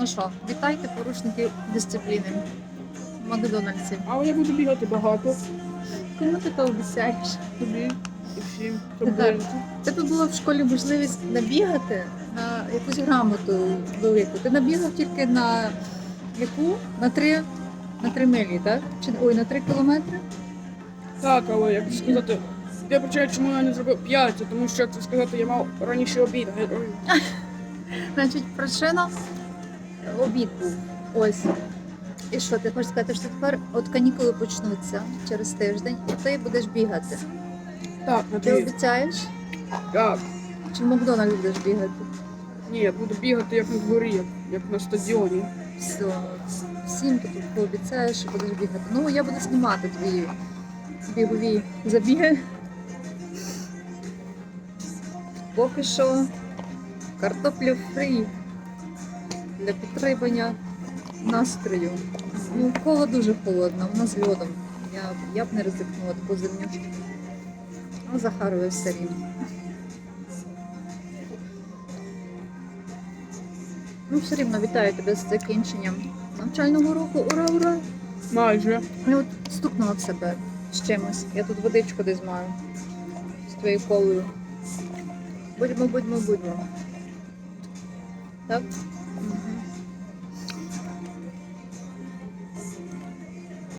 Ну що, вітайте порушників дисципліни. в Макдональдсі. Але я буду бігати багато. Кому ти то обіцяєш? Тобі і всім. Тобі. Тебе була в школі можливість набігати на якусь грамоту велику. Ти набігав тільки на яку? На три, на три милі, так? Чи ой, на три кілометри? Так, але як сказати, я почаю, чому я не зробив 5, тому що як це сказати, я мав раніше обід. Значить, причина обід був. Ось. І що, ти хочеш сказати, що тепер от канікули почнуться через тиждень, і ти будеш бігати. Так, Ти обіцяєш? Так. Чи в Макдональдс будеш бігати? Ні, я буду бігати як на дворі, як, на стадіоні. Все, всім ти тут пообіцяєш, що будеш бігати. Ну, я буду знімати твої бігові забіги. Поки що картопля фрі для підтримання настрою. Ну, коло дуже холодно, вона з льодом. Я, я б не ризикнула таку зимню. А Захарові все рівно. Ну, все рівно вітаю тебе з закінченням навчального року. Ура, ура! Майже. Я от стукнула в себе з чимось. Я тут водичку десь маю з твоєю колою. Будьмо, будьмо, будьмо. Так? Mm-hmm.